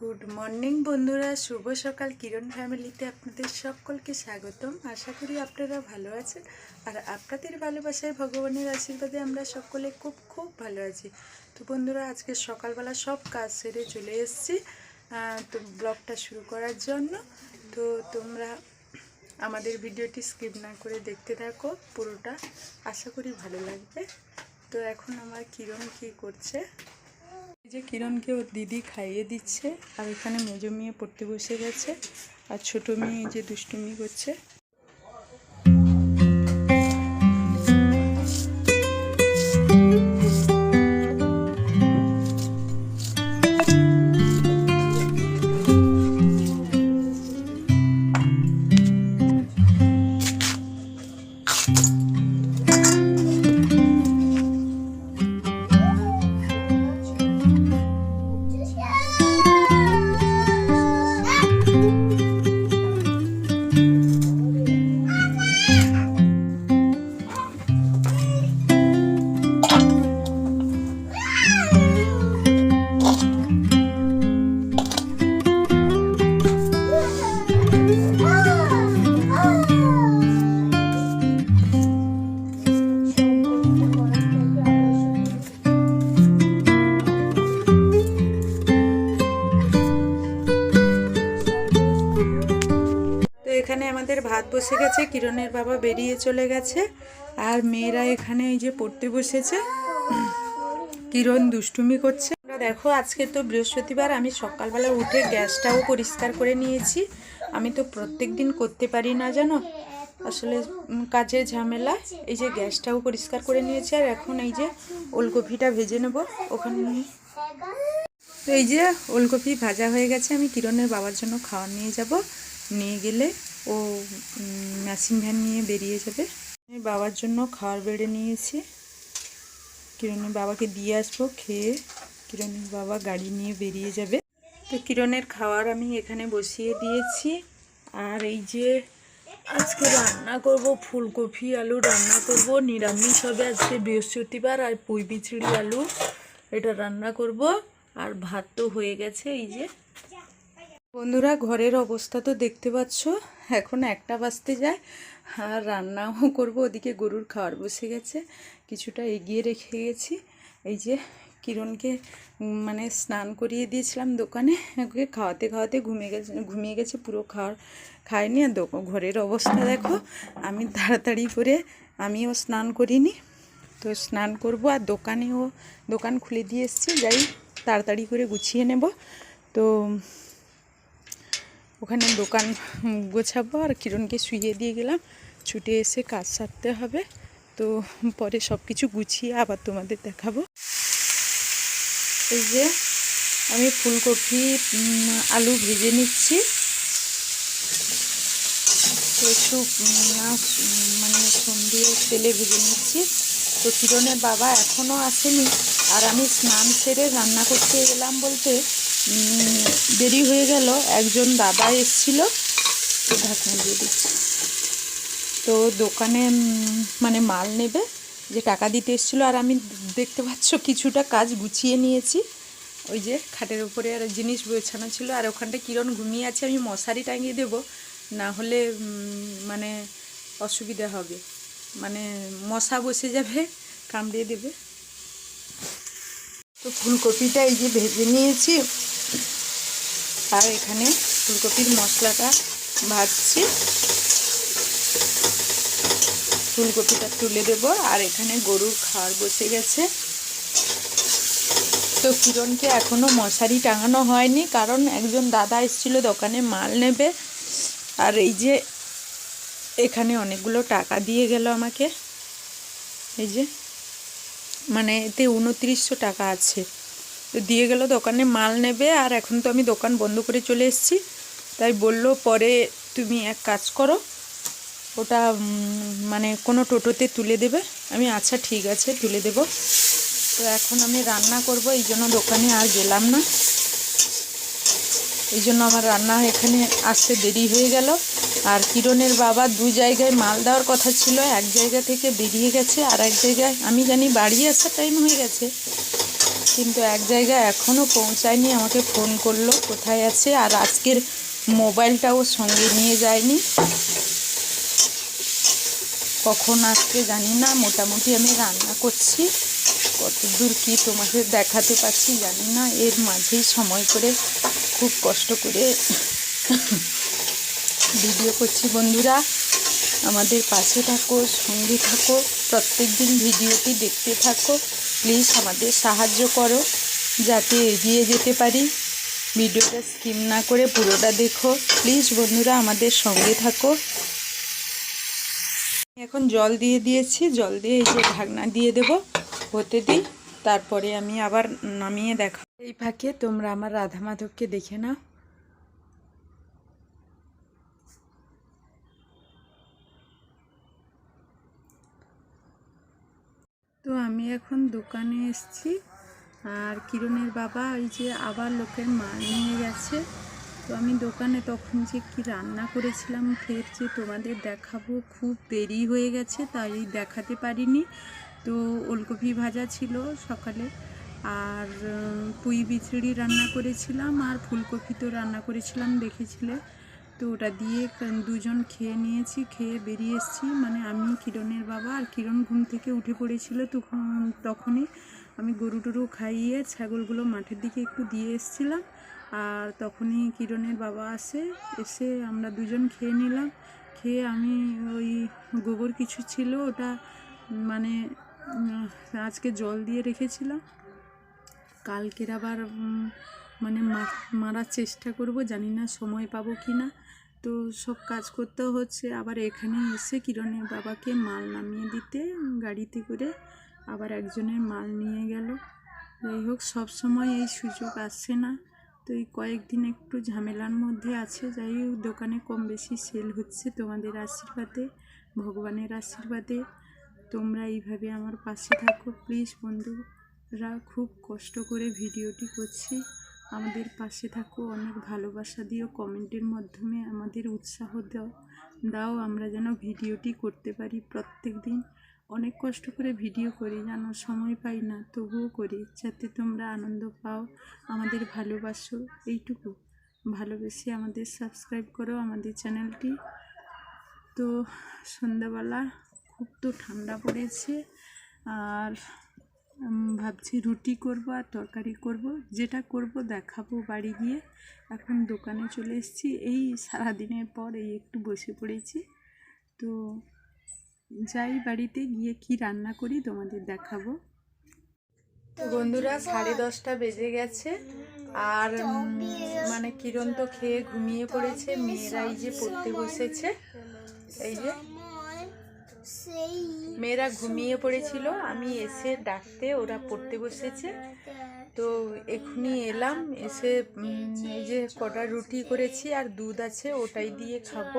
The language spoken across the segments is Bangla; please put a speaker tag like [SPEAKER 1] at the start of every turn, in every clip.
[SPEAKER 1] গুড মর্নিং বন্ধুরা, শুভ সকাল। কিরণ ফ্যামিলিতে আপনাদের সকলকে স্বাগতম। আশা করি আপনারা ভালো আছেন। আর আপনাদের ভালোবাসায় ভগবানের আশীর্বাদে আমরা সকলে খুব খুব ভালো আছি। তো বন্ধুরা, আজকে সকালবেলা সব কাজ সেরে চলে এসেছি তো ব্লগটা শুরু করার জন্য। তো তোমরা আমাদের ভিডিওটি স্কিপ না করে দেখতে থাকো, পুরোটা। আশা করি ভালো লাগবে। তো এখন আমার কিরণ কি করছে? যে কিরণকে ওর দিদি খাইয়ে দিচ্ছে, আর এখানে মেজো মেয়ে পড়তে বসে গেছে, আর ছোট মেয়ে যে দুষ্টুমি করছে। ভাত গেছে, কিরণের বাবা বেরিয়ে চলে গেছে, আর মেয়েরা এখানে এই যে পড়তে বসেছে। কিরণ দুষ্টুমি করছে। দেখো, আজকে তো বৃহস্পতিবার, আমি সকালবেলা উঠে গ্যাসটাও পরিষ্কার করে নিয়েছি। আমি তো প্রত্যেক দিন করতে পারি না, জানো? আসলে কাজের ঝামেলা। এই যে গ্যাসটাও পরিষ্কার করে নিয়েছি, আর এখন এই যে ওলকপিটা ভেজে নেব ওখানে। তো এই যে ওলকপি ভাজা হয়ে গেছে, আমি কিরণের বাবার জন্য খাওয়ার নিয়ে যাব। নিয়ে গেলে ও মেশিন ভ্যান নিয়ে বেরিয়ে যাবে। আমি বাবার জন্য খাওয়ার বেড়ে নিয়েছি। কিরণের বাবাকে দিয়ে আসব, খেয়ে কিরণের বাবা গাড়ি নিয়ে বেরিয়ে যাবে। তো কিরণের খাওয়ার আমি এখানে বসিয়ে দিয়েছি। আর এই যে আজকে রান্না করব, ফুলকপি আলু রান্না করব, নিরামিষ হবে আজকে বৃহস্পতিবার, আর পুঁই বিচড়ি আলু এটা রান্না করব। আর ভাত তো হয়ে গেছে, এই যে বন্ধুরা, ঘরের অবস্থা তো দেখতে পাচ্ছ। এখন একটা বাজতে যায়, আর রান্নাও করব। ওদিকে গরুর খাওয়ার বসে গেছে, কিছুটা এগিয়ে রেখে গেছি। এই যে কিরণকে মানে স্নান করিয়ে দিয়েছিলাম দোকানে, ওকে খাওয়াতে খাওয়াতে ঘুমিয়ে গেছে ঘুমিয়ে গেছে, পুরো খাওয়ার খায়নি। আর ঘরের অবস্থা দেখো, আমি তাড়াতাড়ি করে, আমিও স্নান করিনি। তো স্নান করব, আর দোকানেও দোকান খুলে দিয়ে এসেছি। যাই তাড়াতাড়ি করে গুছিয়ে নেব। তো ওখানে দোকান গোছাবো আর কিরণকে শুইয়ে দিয়ে গেলাম। ছুটে এসে কাজ সারতে হবে। তো পরে সব কিছু গুছিয়ে আবার তোমাদের দেখাবো। এই যে আমি ফুলকপি আলু ভেজে নিচ্ছি। একটু মানে সন্ধ্যে তেলে ভেজে নিচ্ছি। তো কিরণের বাবা এখনও আসেনি আর আমি স্নান সেরে রান্না করতে এলাম বলতে দেরি হয়ে গেল। একজন দাদা এসছিল। দিচ্ছি। তো দোকানে মানে মাল নেবে, যে টাকা দিতে এসেছিল। আর আমি দেখতে পাচ্ছ কিছুটা কাজ গুছিয়ে নিয়েছি। ওই যে খাটের উপরে আর জিনিস গোছানো ছিল। আর ওখানটা কিরণ ঘুমিয়ে আছে, আমি মশারি টাঙিয়ে দেব। না হলে মানে অসুবিধা হবে। মানে মশা বসে যাবে কামড়িয়ে দেবে। তো ফুলকপিটা এই যে ভেজে নিয়েছি। আর এখানে ফুলকপির মশলাটা ভাজছি। ফুলকপিটা তুলে দেব আর এখানে গরুর খাওয়ার বসে গেছে। তো কিরণকে এখনও মশারি টাঙানো হয়নি, কারণ একজন দাদা এসেছিল দোকানে মাল নেবে। আর এই যে এখানে অনেকগুলো টাকা দিয়ে গেল আমাকে। এই যে মানে এতে উনত্রিশশো টাকা আছে। তো দিয়ে গেল, দোকানে মাল নেবে, আর এখন তো আমি দোকান বন্ধ করে চলে এসেছি। তাই বলল, পরে তুমি এক কাজ করো, ওটা মানে কোনো টোটোতে তুলে দেবে। আমি আচ্ছা ঠিক আছে, তুলে দেব। তো এখন আমি রান্না করব, এই জন্য দোকানে আর গেলাম না। এই জন্য আমার রান্না এখানে আসতে দেরি হয়ে গেল। আর কিরণের বাবা দু জায়গায় মাল দেওয়ার কথা ছিল, এক জায়গা থেকে বেরিয়ে গেছে, আর এক জায়গায়, আমি জানি বাড়ি আসার টাইম হয়ে গেছে। কিন্তু এক জায়গায় এখনও পৌঁছায়নি, আমাকে ফোন করল, কোথায় আছে আর আজকের মোবাইলটাও সঙ্গে নিয়ে যায়নি। কখন আসবে জানি না, মোটামুটি আমি রান্না করছি কত দূর কী তোমাদের দেখাতে পারছি জানি না, এর মাঝেই সময় করে খুব কষ্ট করে ভিডিও করছি। বন্ধুরা, আমাদের পাশে থাকো, সঙ্গে থাকো প্রত্যেক দিন ভিডিওটি দেখতে থাকো। প্লিজ আমাদের সাহায্য করো যাতে এগিয়ে যেতে পারি। ভিডিওটা স্কিম না করে পুরোটা দেখো। প্লিজ বন্ধুরা আমাদের সঙ্গে থাকো। এখন জল দিয়ে দিয়েছি। জল দিয়ে এই যে ঢাকনা দিয়ে দেব, হতে দিই। তারপরে আমি আবার নামিয়ে দেখা এই ফাঁকে তোমরা আমার রাধা মাধবকে দেখে নাও তো আমি এখন দোকানে এসেছি। আর কিরণের বাবা ওই যে আবার লোকের মাল নিয়ে গেছে। তো আমি দোকানে তখন যে কি রান্না করেছিলাম, ফের যে তোমাদের দেখাবো, খুব দেরি হয়ে গেছে, তাই দেখাতে পারিনি। তো ওলকপি ভাজা ছিল সকালে। আর পুঁই বিচড়ি রান্না করেছিলাম, আর ফুলকপি তো রান্না করেছিলাম, দেখেছিলে। তো ওটা দিয়ে দুজন খেয়ে নিয়েছি, খেয়ে বেরিয়ে এসেছি। মানে আমি, কিরণের বাবা আর কিরণ ঘুম থেকে উঠে পড়েছিল তখন, তখনই আমি গরু টরু খাইয়ে ছাগলগুলো মাঠের দিকে একটু দিয়ে এসেছিলাম। আর তখনই কিরণের বাবা আসে, এসে আমরা দুজন খেয়ে নিলাম। খেয়ে আমি ওই গোবর কিছু ছিল, ওটা মানে আজকে জল দিয়ে রেখেছিলাম। কালকের আবার মানে মারার চেষ্টা করব, জানি না সময় পাবো কি না তো সব কাজ করতেও হচ্ছে। আবার এখানে এসে কিরণের বাবাকে মাল নামিয়ে দিতে, গাড়িতে করে আবার একজনের মাল নিয়ে গেল। যাই হোক, সব সময় এই সুযোগ আসছে না। তো এই কয়েকদিন একটু ঝামেলার মধ্যে আছে। যাই হোক, দোকানে কম বেশি সেল হচ্ছে তোমাদের আশীর্বাদে, ভগবানের আশীর্বাদে। তোমরা এইভাবে আমার পাশে থাকো। প্লিজ বন্ধুরা, খুব কষ্ট করে ভিডিওটি করছি। আমাদের পাশে থাকো, অনেক ভালোবাসা দিও, কমেন্টের মাধ্যমে আমাদের উৎসাহ দাও দাও আমরা যেন ভিডিওটি করতে পারি প্রত্যেক দিন। অনেক কষ্ট করে ভিডিও করি, যেন সময় পাই না, তবুও করি, যাতে তোমরা আনন্দ পাও, আমাদের ভালোবাসো, এইটুকু। ভালোবেসে আমাদের সাবস্ক্রাইব করো আমাদের চ্যানেলটি। তো সন্ধ্যাবেলা খুব তো ঠান্ডা পড়েছে, আর ভাবছি রুটি করব আর তরকারি করব। যেটা করব দেখাবো বাড়ি গিয়ে। এখন দোকানে চলে এসেছি। এই সারাদিনের পর এই একটু বসে পড়েছি। তো যাই বাড়িতে গিয়ে কি রান্না করি তোমাদের দেখাবো। বন্ধুরা, সাড়ে দশটা বেজে গেছে। আর মানে কিরণ তো খেয়ে ঘুমিয়ে পড়েছে। মেয়েরা এই যে পড়তে বসেছে। এই যে। মেয়েরা ঘুমিয়ে পড়েছিল। আমি এসে ডাকতে ওরা পড়তে বসেছে। তো এখনই এলাম, এসে এই যে কটা রুটি করেছি আর দুধ আছে ওটাই দিয়ে খাব।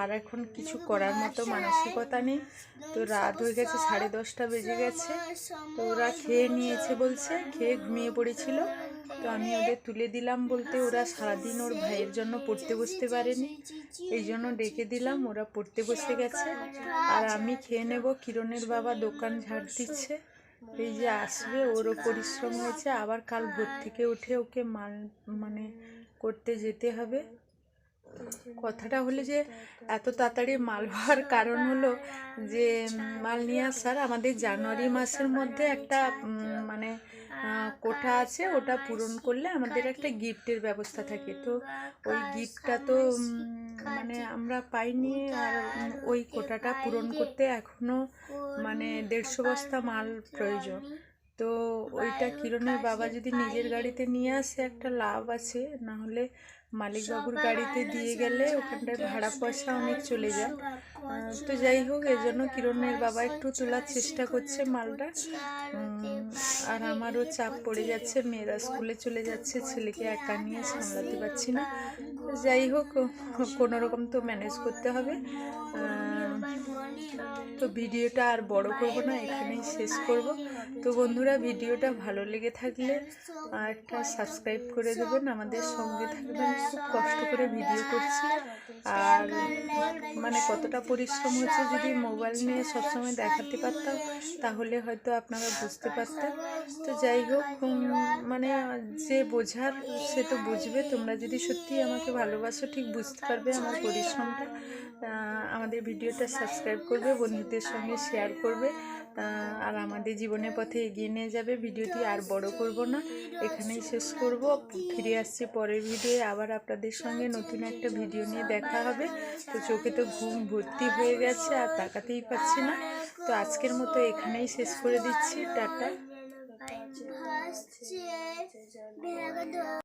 [SPEAKER 1] আর এখন কিছু করার মতো মানসিকতা নেই। তো রাত হয়ে গেছে, সাড়ে দশটা বেজে গেছে। তো ওরা খেয়ে নিয়েছে বলছে, খেয়ে ঘুমিয়ে পড়েছিল। তো আমি ওদের তুলে দিলাম বলতে ওরা সারাদিন ওর ভাইয়ের জন্য পড়তে বসতে পারেনি। এই জন্য ডেকে দিলাম, ওরা পড়তে বসে গেছে। আর আমি খেয়ে নেব, কিরণের বাবা দোকান ঝাড় দিচ্ছে। এই যে আসবে, ওরও পরিশ্রম হয়েছে। আবার কাল ভোর থেকে উঠে ওকে মাল মানে করতে যেতে হবে। কথাটা হলো যে, এত তাড়াতাড়ি মাল হওয়ার কারণ হলো যে, মাল নিয়ে আসার আমাদের জানুয়ারি মাসের মধ্যে একটা মানে কোঠা আছে, ওটা পূরণ করলে আমাদের একটা গিফটের ব্যবস্থা থাকে। তো ওই গিফটটা তো মানে আমরা পাইনি আর ওই কোটাটা পূরণ করতে এখনও মানে দেড়শো বস্তা মাল প্রয়োজন। তো ওইটা কিরণের বাবা যদি নিজের গাড়িতে নিয়ে আসে, একটা লাভ আছে, না হলে মালিকবাবুর গাড়িতে দিয়ে গেলে ওখানটায় ভাড়া পয়সা অনেক চলে যায়। তো যাই হোক এজন্য কিরণের বাবা একটু তোলার চেষ্টা করছে মালটা। আর আমারও চাপ পড়ে যাচ্ছে মেয়েরা স্কুলে চলে যাচ্ছে ছেলেকে একা নিয়ে সামলাতে পারছি না। যাই হোক কোনো রকম তো ম্যানেজ করতে হবে। তো ভিডিওটা আর বড় করব না, এখানেই শেষ করব। তো বন্ধুরা, ভিডিওটা ভালো লেগে থাকলে একটা সাবস্ক্রাইব করে দেবেন। আমাদের সঙ্গে থাকবেন, খুব কষ্ট করে ভিডিও করছি। আর মানে কতটা পরিশ্রম হচ্ছে যদি মোবাইল নিয়ে সবসময় দেখাতে পারতাম, তাহলে হয়তো আপনারা বুঝতে পারতেন। তো যাই হোক মানে যে বোঝার সে তো বুঝবে। তোমরা যদি সত্যি আমাকে ভালোবাসো, ঠিক বুঝতে পারবে আমার পরিশ্রমটা। আমাদের ভিডিওটা সাবস্ক্রাইব করবে, বন্ধুদের সঙ্গে শেয়ার করবে। আর আমাদের জীবনের পথে এগিয়ে নিয়ে যাবে। ভিডিওটি আর বড় করব না। এখানেই শেষ করব। ফিরে আসছি পরের ভিডিও আবার আপনাদের সঙ্গে নতুন একটা ভিডিও নিয়ে দেখা হবে। তো চোখে তো ঘুম ভর্তি হয়ে গেছে, আর তাকাতেই পাচ্ছি না। তো আজকের মতো এখানেই শেষ করে দিচ্ছি। টাটা।